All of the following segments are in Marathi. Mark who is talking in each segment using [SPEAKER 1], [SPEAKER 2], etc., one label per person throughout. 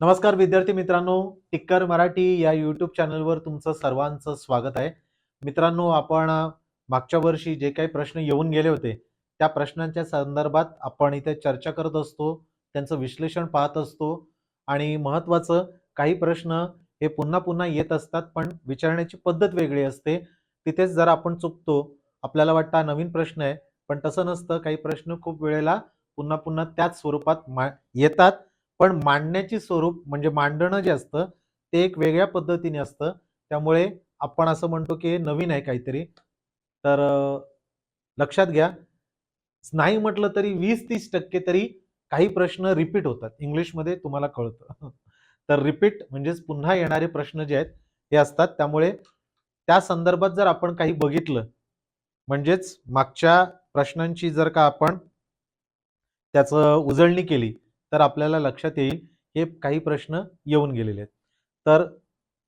[SPEAKER 1] नमस्कार विद्यार्थी मित्रांनो टिक्कर मराठी या यूट्यूब चॅनलवर तुमचं सर्वांचं स्वागत आहे. मित्रांनो आपण मागच्या वर्षी जे काही प्रश्न येऊन गेले होते त्या प्रश्नांच्या संदर्भात आपण इथे चर्चा करत असतो त्यांचं विश्लेषण पाहत असतो आणि महत्त्वाचं काही प्रश्न हे पुन्हा पुन्हा येत असतात पण विचारण्याची पद्धत वेगळी असते. तिथेच जर आपण चुकतो आपल्याला वाटतं हा नवीन प्रश्न आहे. पण तसं नसतं काही प्रश्न खूप वेळेला पुन्हा पुन्हा त्याच स्वरूपात मा येतात. पण मांडण्याची स्वरूप म्हणजे मांडणं जे असतं ते एक वेगळ्या पद्धतीने असतं. त्यामुळे आपण असं म्हणतो की हे नवीन आहे काहीतरी. तर लक्षात घ्या. नाही म्हटलं तरी वीस तीस टक्के तरी काही प्रश्न रिपीट होतात. इंग्लिशमध्ये तुम्हाला कळतं. तर रिपीट म्हणजेच पुन्हा येणारे प्रश्न जे आहेत हे असतात. त्यामुळे त्या संदर्भात जर आपण काही बघितलं म्हणजेच मागच्या प्रश्नांची जर का आपण त्याचं उजळणी केली तर आपल्याला लक्षात येईल हे काही प्रश्न येऊन गेलेले आहेत. तर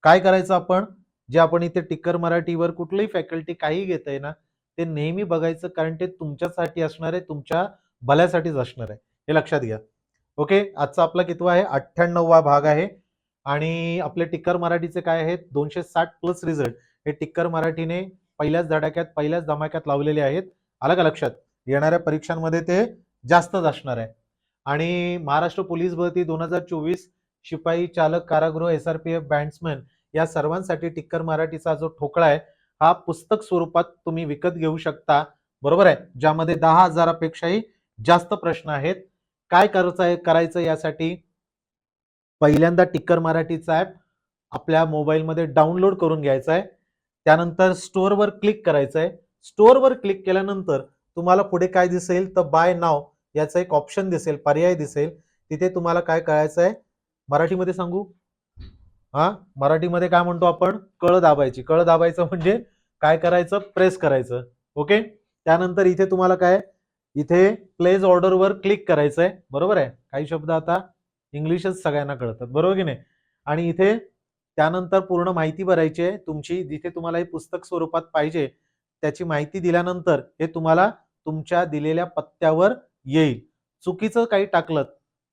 [SPEAKER 1] काय करायचं आपण? जे आपण इथे टिक्कर मराठीवर कुठलीही फॅकल्टी काही घेत आहे ना ते नेहमी बघायचं कारण ते तुमच्यासाठी असणार आहे तुमच्या भल्यासाठीच असणार आहे. हे लक्षात घ्या. ओके? आजचा आपला कितवा आहे? अठ्ठ्याण्णववा भाग आहे. आणि आपले टिक्कर मराठीचे काय आहेत? दोनशे साठ प्लस रिझल्ट हे टिक्कर मराठीने पहिल्याच धडाक्यात पहिल्याच धमाक्यात लावलेले आहेत. आलं का लक्षात? येणाऱ्या परीक्षांमध्ये ते जास्तच असणार आहे. आणि महाराष्ट्र पोलीस भरती दोन हजार चोवीस शिपाई चालक कारागृह S R P F bandsman या सर्वांसाठी टिक्कर मराठीचा जो ठोकळा आहे हा पुस्तक स्वरूपात तुम्ही विकत घेऊ शकता. बरोबर आहे? ज्यामध्ये दहा हजारापेक्षाही जास्त प्रश्न आहेत. काय करायचं आहे? करायचं यासाठी पहिल्यांदा टिक्कर मराठीचा ॲप आपल्या मोबाईलमध्ये डाउनलोड करून घ्यायचा आहे. त्यानंतर स्टोअरवर क्लिक करायचं आहे. स्टोअरवर क्लिक केल्यानंतर तुम्हाला पुढे काय दिसेल? तर बाय नाव. याचं एक ऑप्शन दिसेल पर्याय दिसेल. तिथे तुम्हाला काय करायचं आहे मराठीमध्ये सांगू? हा? मराठीमध्ये काय म्हणतो आपण? कळ दाबायची. कळ दाबायचं म्हणजे काय करायचं? प्रेस करायचं. ओके त्यानंतर इथे तुम्हाला काय? इथे प्लेस ऑर्डरवर क्लिक करायचं आहे बरोबर आहे? काही शब्द आता इंग्लिशच सगळ्यांना कळतात. बरोबर की नाही? आणि इथे त्यानंतर पूर्ण माहिती भरायची आहे. तुमची जिथे तुम्हाला हे पुस्तक स्वरूपात पाहिजे त्याची माहिती दिल्यानंतर हे तुम्हाला तुमच्या दिलेल्या पत्त्यावर येईल. चुकीचं काही टाकलं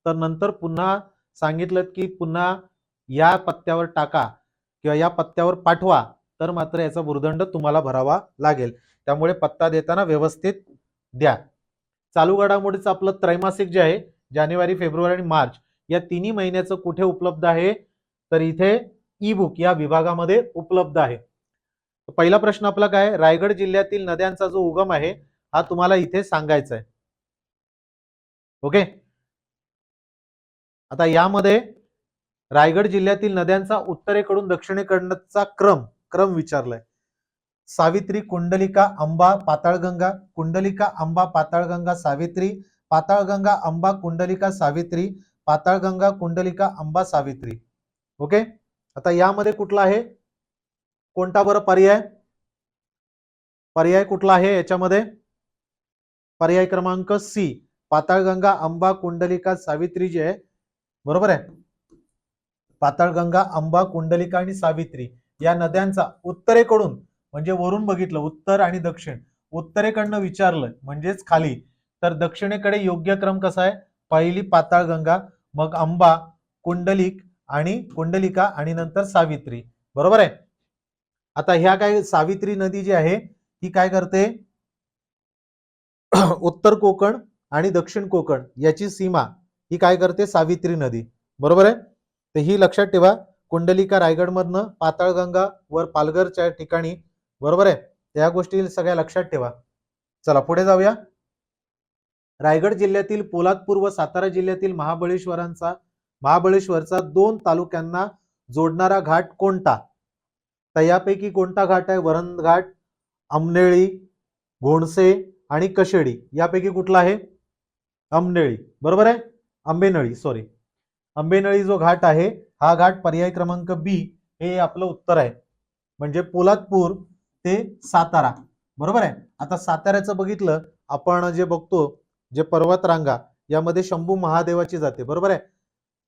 [SPEAKER 1] तर नंतर पुन्हा सांगितलं की पुन्हा या पत्त्यावर टाका किंवा या पत्त्यावर पाठवा तर मात्र याचा भुर्दंड तुम्हाला भरावा लागेल. त्यामुळे पत्ता देताना व्यवस्थित द्या. चालू घडामोडीच आपलं त्रैमासिक जे आहे जानेवारी फेब्रुवारी आणि मार्च या तिन्ही महिन्याचं कुठे उपलब्ध आहे? तर इथे ई बुक या विभागामध्ये उपलब्ध आहे. पहिला प्रश्न आपला काय? रायगड जिल्ह्यातील नद्यांचा जो उगम आहे हा तुम्हाला इथे सांगायचा आहे. ओके? आता यामध्ये रायगड जिल्ह्यातील नद्यांचा उत्तरेकडून दक्षिणेकडचा क्रम क्रम विचारलाय. सावित्री कुंडलिका अंबा पाताळगंगा कुंडलिका अंबा पाताळगंगा सावित्री पाताळगंगा अंबा कुंडलिका सावित्री पाताळगंगा कुंडलिका अंबा सावित्री. ओके? आता यामध्ये कुठला आहे? कोणता बरं पर्याय? पर्याय कुठला आहे याच्यामध्ये? पर्याय क्रमांक सी. पाताळगंगा अंबा कुंडलिका सावित्री जी आहे बरोबर आहे? पाताळगंगा अंबा कुंडलिका आणि सावित्री या नद्यांचा उत्तरेकडून म्हणजे वरून बघितलं उत्तर आणि दक्षिण उत्तरेकडनं विचारलं म्हणजेच खाली. तर दक्षिणेकडे योग्य क्रम कसा आहे? पहिली पाताळगंगा मग अंबा कुंडलिक आणि कुंडलिका आणि नंतर सावित्री. बरोबर आहे? आता ह्या काय सावित्री नदी जी आहे ती काय करते? उत्तर कोकण आणि दक्षिण कोकण याची सीमा ही काय करते? सावित्री नदी. बरोबर आहे? तर ही लक्षात ठेवा. कुंडलिका रायगडमधनं पाताळगंगा वर पालघरच्या ठिकाणी. बरोबर आहे? त्या गोष्टी सगळ्या लक्षात ठेवा. चला पुढे जाऊया. रायगड जिल्ह्यातील पोलादपूर व सातारा जिल्ह्यातील महाबळेश्वरांचा महाबळेश्वरचा दोन तालुक्यांना जोडणारा घाट कोणता? तर यापैकी कोणता घाट आहे? वरण घाट आमनेळी घोणसे आणि कशेडी. यापैकी कुठला आहे? आमनेळी बरोबर आहे? आंबेनळी सॉरी आंबेनळी जो घाट आहे हा घाट पर्याय क्रमांक बी हे आपलं उत्तर आहे. म्हणजे पोलादपूर ते सातारा. बरोबर आहे? आता साताऱ्याचं बघितलं आपण जे बघतो जे पर्वत रांगा यामध्ये शंभू महादेवाची जाते. बरोबर आहे?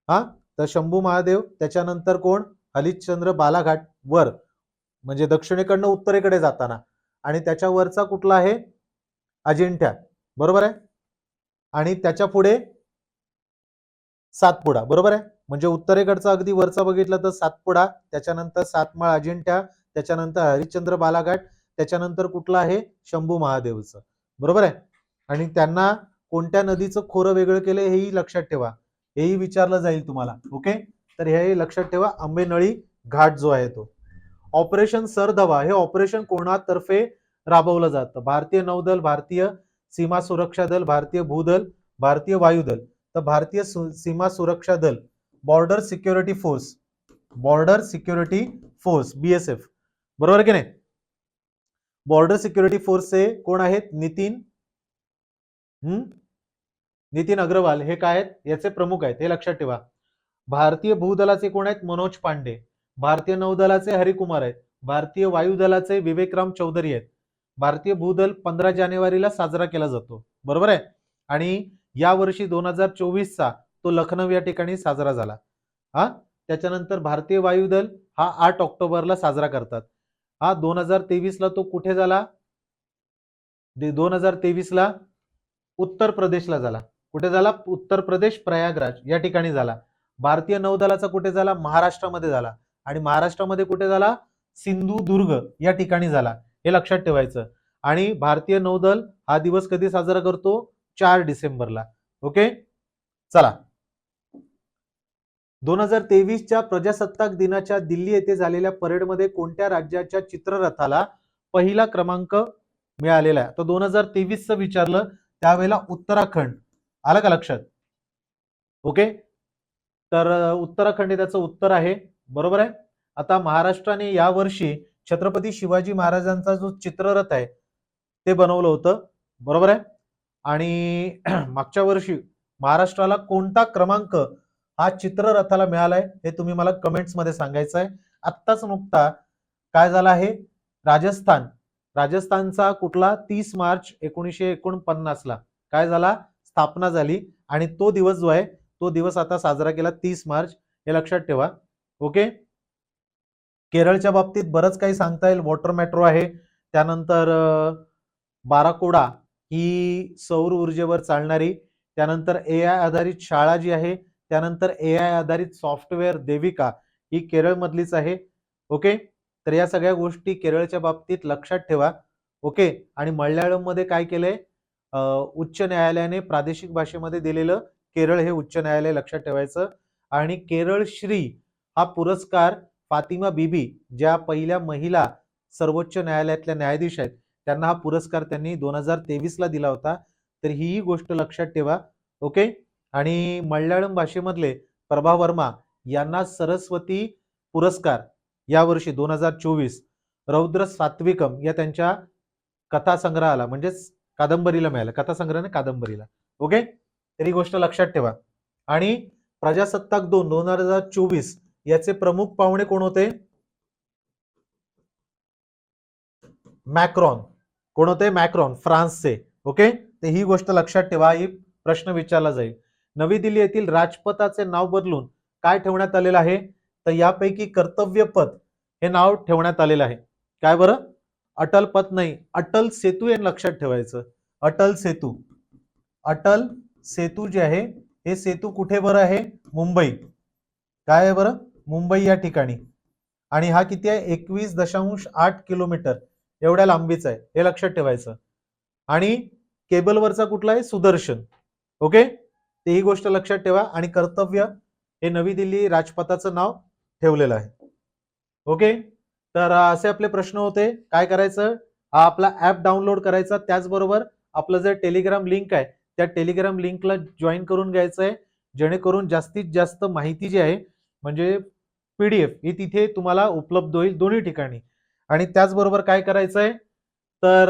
[SPEAKER 1] हा? तर शंभू महादेव त्याच्यानंतर कोण? हरिश्चंद्र बालाघाट वर. म्हणजे दक्षिणेकडनं उत्तरेकडे जाताना. आणि त्याच्यावरचा कुठला आहे? अजिंठ्या. बरोबर आहे? आणि त्याच्या पुढे सातपुडा बरोबर आहे? म्हणजे उत्तरेकडचा अगदी वरचा बघितलं तर सातपुडा त्याच्यानंतर सातमाळ अजिंठ्या त्याच्यानंतर हरिश्चंद्र बालाघाट त्याच्यानंतर कुठलं आहे? शंभू महादेवचं बरोबर आहे? आणि त्यांना कोणत्या नदीचं खोरं वेगळं केलं हेही लक्षात ठेवा. हेही विचारलं जाईल तुम्हाला ओके? तर हे लक्षात ठेवा आंबेनळी घाट जो आहे तो. ऑपरेशन सरधवा हे ऑपरेशन कोणातर्फे राबवलं जातं? भारतीय नौदल भारतीय सीमा सुरक्षा दल भारतीय भूदल भारतीय वायुदल. तर भारतीय सीमा सुरक्षा दल border security force border security force BSF बरोबर की नाही? बॉर्डर सिक्युरिटी फोर्सचे कोण आहेत? नितीन हम्म नितीन अग्रवाल. हे काय आहेत? याचे प्रमुख आहेत. हे लक्षात ठेवा. भारतीय भूदलाचे कोण आहेत? मनोज पांडे. भारतीय नौदलाचे हरिकुमार आहेत. भारतीय वायुदलाचे विवेकराम चौधरी आहेत. भारतीय भूदल पंधरा जानेवारीला साजरा केला जातो. बरोबर आहे? आणि या वर्षी दोन हजार चोवीसचा तो लखनौ या ठिकाणी साजरा झाला. हा? त्याच्यानंतर भारतीय वायुदल हा आठ ऑक्टोबरला साजरा करतात. हा दोन हजार तेवीसला तो कुठे झाला? दोन हजार तेवीसला उत्तर प्रदेशला झाला. कुठे झाला? उत्तर प्रदेश प्रयागराज या ठिकाणी झाला. भारतीय नौदलाचा कुठे झाला? महाराष्ट्रामध्ये झाला. आणि महाराष्ट्रामध्ये कुठे झाला? सिंधुदुर्ग या ठिकाणी झाला. हे लक्षात ठेवायचं. आणि भारतीय नौदल हा दिवस कधी साजरा करतो? चार डिसेंबरला. ओके? चला. दोन हजार तेवीसच्या प्रजासत्ताक दिनाच्या दिल्ली येथे झालेल्या परेडमध्ये कोणत्या राज्याच्या चित्ररथाला पहिला क्रमांक मिळालेला आहे? तर दोन हजार तेवीसचं विचारलं त्यावेळेला उत्तराखंड. आलं का लक्षात? ओके? तर उत्तराखंड हे त्याचं उत्तर आहे. बरोबर आहे? आता महाराष्ट्राने यावर्षी छत्रपती शिवाजी महाराजांचा जो चित्ररथ आहे ते बनवलं होतं. बरोबर आहे? आणि मागच्या वर्षी महाराष्ट्राला कोणता क्रमांक हा चित्ररथाला मिळालाय हे तुम्ही मला कमेंट्समध्ये सांगायचं आहे. आत्ताच नुकता काय झाला आहे? राजस्थान. राजस्थानचा कुठला? तीस मार्च एकोणीसशे एकोणपन्नासला. काय झाला? स्थापना झाली. आणि तो दिवस जो आहे तो दिवस आता साजरा केला तीस मार्च. हे लक्षात ठेवा. ओके? केरळच्या बाबतीत बरंच काही सांगता येईल. वॉटर मेट्रो आहे. त्यानंतर बाराकोडा ही सौर ऊर्जेवर चालणारी त्यानंतर ए आय आधारित शाळा जी आहे त्यानंतर ए आय आधारित सॉफ्टवेअर देविका ही केरळमधलीच आहे. ओके? तर या सगळ्या गोष्टी केरळच्या बाबतीत लक्षात ठेवा. ओके? आणि मल्याळममध्ये काय केलंय? उच्च न्यायालयाने प्रादेशिक भाषेमध्ये दिलेलं केरळ हे उच्च न्यायालय लक्षात ठेवायचं. आणि केरळ श्री हा पुरस्कार फातिमा बीबी ज्या पहिल्या महिला सर्वोच्च न्यायालयातल्या न्यायाधीश आहेत त्यांना हा पुरस्कार त्यांनी दोन हजार तेवीसला दिला होता. तर ही गोष्ट लक्षात ठेवा ओके? आणि मल्याळम भाषेमधले प्रभा वर्मा यांना सरस्वती पुरस्कार यावर्षी दोन हजार चोवीस रौद्र सात्विकम या त्यांच्या कथासंग्रहाला म्हणजेच कादंबरीला मिळालं. कथासंग्रह कादंबरीला. ओके? तर ही गोष्ट लक्षात ठेवा. आणि प्रजासत्ताक दोन दोन हजार चोवीस याचे प्रमुख पाहुणे कोण होते? मॅक्रॉन. कोण होते? मॅक्रॉन. फ्रान्सचे. ओके? तर ही गोष्ट लक्षात ठेवा. ही प्रश्न विचारला जाईल. नवी दिल्ली येथील राजपथाचे नाव बदलून काय ठेवण्यात आलेलं आहे? तर यापैकी कर्तव्यपथ हे नाव ठेवण्यात आलेलं आहे. काय बरं? अटल पथ नाही. अटल सेतू हे लक्षात ठेवायचं. अटल सेतू. अटल सेतू जे आहे हे सेतू कुठे बरं आहे? मुंबई. काय आहे बरं? मुंबई या ठिकाणी. आणि हा किती आहे? एकवीस दशांश आठ किलोमीटर. एवढ्या लांबीचा आहे. हे लक्षात ठेवायचं. आणि केबलवरचा कुठला आहे? सुदर्शन. ओके? ते ही गोष्ट लक्षात ठेवा. आणि कर्तव्य हे नवी दिल्ली राजपथाचं नाव ठेवलेलं आहे. ओके? तर असे आपले प्रश्न होते. काय करायचं? हा आपला ऍप डाउनलोड करायचा. त्याचबरोबर आपलं जे टेलिग्राम लिंक आहे त्या टेलिग्राम लिंकला जॉईन करून घ्यायचं आहे. जेणेकरून जास्तीत जास्त माहिती जी आहे म्हणजे पीडीएफ ही तिथे तुम्हाला उपलब्ध होईल दोन्ही ठिकाणी. आणि त्याचबरोबर काय करायचं आहे तर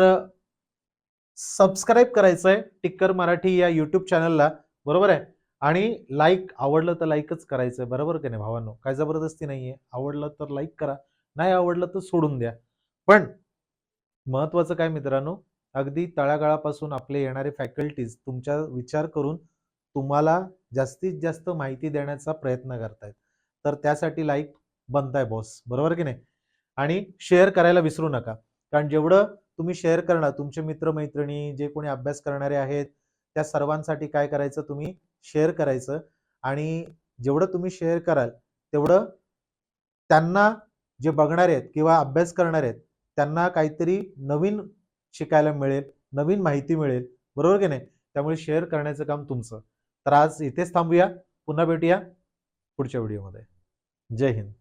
[SPEAKER 1] सबस्क्राईब करायचं आहे टिक्कर मराठी या यूट्यूब चॅनलला बरोबर आहे? आणि लाईक आवडलं तर लाईकच करायचं आहे बरोबर की नाही भावांनो? काय जबरदस्ती नाहीये. आवडलं तर लाईक करा. नाही आवडलं तर सोडून द्या. पण महत्वाचं काय मित्रांनो? अगदी तळागाळापासून आपले येणारे फॅकल्टीज तुमचा विचार करून तुम्हाला जास्तीत जास्त माहिती देण्याचा प्रयत्न करतायत. तर त्यासाठी लाईक बनताय बॉस बरोबर की नाही? आणि शेअर करायला विसरू नका. कारण जेवढं तुम्ही शेअर करणार तुमचे मित्रमैत्रिणी जे कोणी अभ्यास करणारे आहेत त्या सर्वांसाठी काय करायचं? तुम्ही शेअर करायचं. आणि जेवढं तुम्ही शेअर कराल तेवढं त्यांना जे बघणारे आहेत किंवा अभ्यास करणारे आहेत त्यांना काहीतरी नवीन शिकायला मिळेल नवीन माहिती मिळेल. बरोबर की नाही? त्यामुळे शेअर करण्याचं काम तुमचं. तर आज इथेच थांबूया. पुन्हा भेटूया. पुढच्या व्हिडिओमध्ये. जय हिंद.